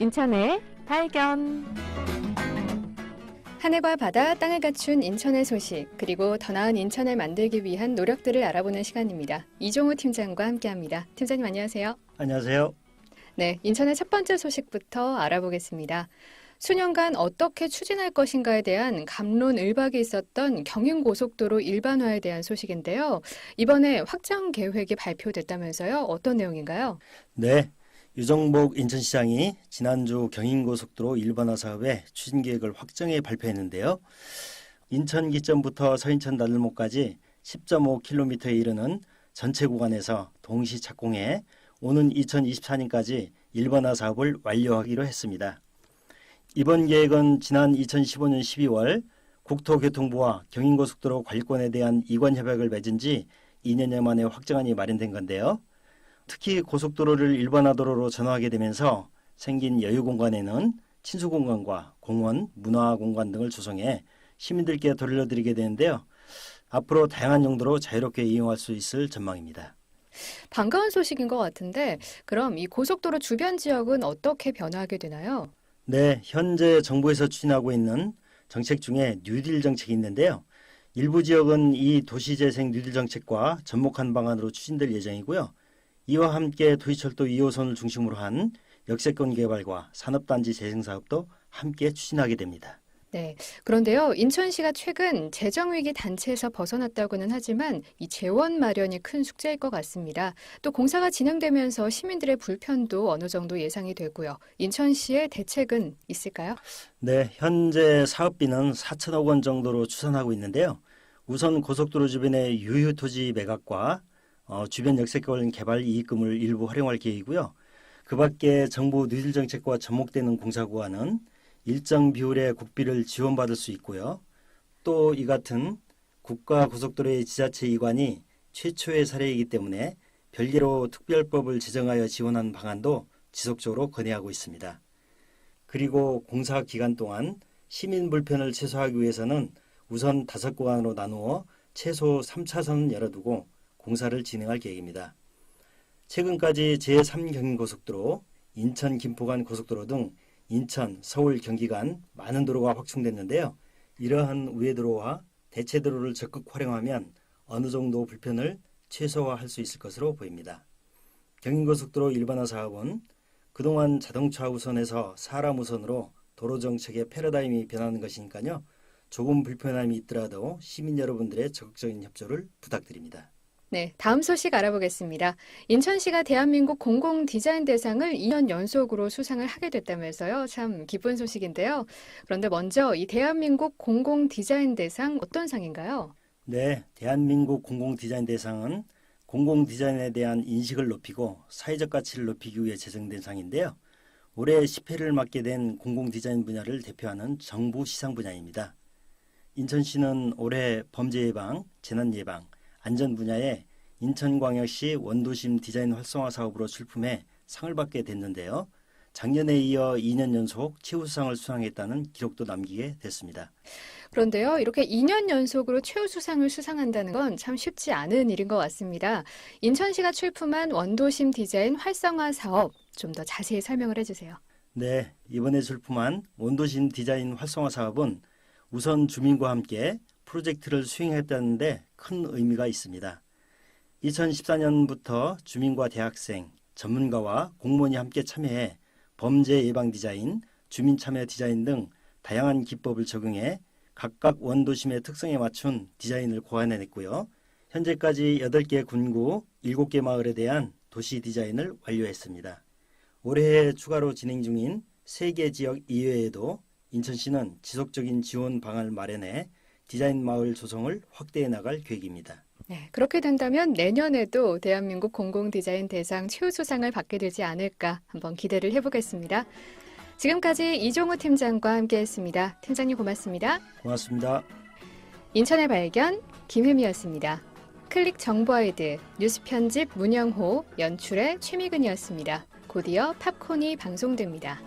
인천의 발견. 하늘과 바다, 땅을 갖춘 인천의 소식, 그리고 더 나은 인천을 만들기 위한 노력들을 알아보는 시간입니다. 이종우 팀장과 함께합니다. 팀장님 안녕하세요. 안녕하세요. 네, 인천의 첫 번째 소식부터 알아보겠습니다. 수년간 어떻게 추진할 것인가에 대한 감론 을박이 있었던 경인고속도로 일반화에 대한 소식인데요. 이번에 확장 계획이 발표됐다면서요. 어떤 내용인가요? 네. 유정복 인천시장이 지난주 경인고속도로 일반화 사업의 추진 계획을 확정해 발표했는데요. 인천 기점부터 서인천 나들목까지 10.5km에 이르는 전체 구간에서 동시 착공해 오는 2024년까지 일반화 사업을 완료하기로 했습니다. 이번 계획은 지난 2015년 12월 국토교통부와 경인고속도로 관리권에 대한 이관 협약을 맺은 지 2년여 만에 확정안이 마련된 건데요. 특히 고속도로를 일반화 도로로 전환하게 되면서 생긴 여유 공간에는 친수 공간과 공원, 문화 공간 등을 조성해 시민들께 돌려드리게 되는데요. 앞으로 다양한 용도로 자유롭게 이용할 수 있을 전망입니다. 반가운 소식인 것 같은데 그럼 이 고속도로 주변 지역은 어떻게 변화하게 되나요? 네, 현재 정부에서 추진하고 있는 정책 중에 뉴딜 정책이 있는데요. 일부 지역은 이 도시재생 뉴딜 정책과 접목한 방안으로 추진될 예정이고요. 이와 함께 도시철도 2호선을 중심으로 한 역세권 개발과 산업단지 재생 사업도 함께 추진하게 됩니다. 네. 그런데요, 인천시가 최근 재정위기 단체에서 벗어났다고는 하지만 이 재원 마련이 큰 숙제일 것 같습니다. 또 공사가 진행되면서 시민들의 불편도 어느 정도 예상이 되고요. 인천시의 대책은 있을까요? 네, 현재 사업비는 4천억 원 정도로 추산하고 있는데요. 우선 고속도로 주변의 유휴 토지 매각과 어, 주변 역세권 개발 이익금을 일부 활용할 계획이고요. 그 밖에 정부 뉴딜 정책과 접목되는 공사 구간은 일정 비율의 국비를 지원받을 수 있고요. 또 이 같은 국가 고속도로의 지자체 이관이 최초의 사례이기 때문에 별개로 특별법을 제정하여 지원한 방안도 지속적으로 건의하고 있습니다. 그리고 공사 기간 동안 시민 불편을 최소화하기 위해서는 우선 다섯 구간으로 나누어 최소 3차선을 열어두고 공사를 진행할 계획입니다. 최근까지 제3경인고속도로, 인천 김포간 고속도로 등 인천, 서울, 경기 간 많은 도로가 확충됐는데요. 이러한 우회도로와 대체도로를 적극 활용하면 어느 정도 불편을 최소화할 수 있을 것으로 보입니다. 경인고속도로 일반화 사업은 그동안 자동차 우선에서 사람 우선으로 도로 정책의 패러다임이 변하는 것이니까요. 조금 불편함이 있더라도 시민 여러분들의 적극적인 협조를 부탁드립니다. 네, 다음 소식 알아보겠습니다. 인천시가 대한민국 공공 디자인 대상을 2년 연속으로 수상을 하게 됐다면서요. 참 기쁜 소식인데요. 그런데 먼저 이 대한민국 공공 디자인 대상 어떤 상인가요? 네, 대한민국 공공 디자인 대상은 공공 디자인에 대한 인식을 높이고 사회적 가치를 높이기 위해 제정된 상인데요. 올해 10회를 맡게 된 공공 디자인 분야를 대표하는 정부 시상 분야입니다. 인천시는 올해 범죄 예방, 재난 예방, 안전 분야에 인천광역시 원도심 디자인 활성화 사업으로 출품해 상을 받게 됐는데요. 작년에 이어 2년 연속 최우수상을 수상했다는 기록도 남기게 됐습니다. 그런데요, 이렇게 2년 연속으로 최우수상을 수상한다는 건 참 쉽지 않은 일인 것 같습니다. 인천시가 출품한 원도심 디자인 활성화 사업 좀 더 자세히 설명을 해주세요. 네, 이번에 출품한 원도심 디자인 활성화 사업은 우선 주민과 함께 프로젝트를 수행했다는데 큰 의미가 있습니다. 2014년부터 주민과 대학생, 전문가와 공무원이 함께 참여해 범죄 예방 디자인, 주민 참여 디자인 등 다양한 기법을 적용해 각각 원도심의 특성에 맞춘 디자인을 고안해냈고요. 현재까지 8개 군구, 7개 마을에 대한 도시 디자인을 완료했습니다. 올해 추가로 진행 중인 3개 지역 이외에도 인천시는 지속적인 지원 방안을 마련해 디자인 마을 조성을 확대해 나갈 계획입니다. 네, 그렇게 된다면 내년에도 대한민국 공공 디자인 대상 최우수상을 받게 되지 않을까 한번 기대를 해보겠습니다. 지금까지 이종우 팀장과 함께했습니다. 팀장님 고맙습니다. 고맙습니다. 인천의 발견 김혜미였습니다. 클릭 정보아이드 뉴스 편집 문영호 연출의 최미근이었습니다. 곧이어 팝콘이 방송됩니다.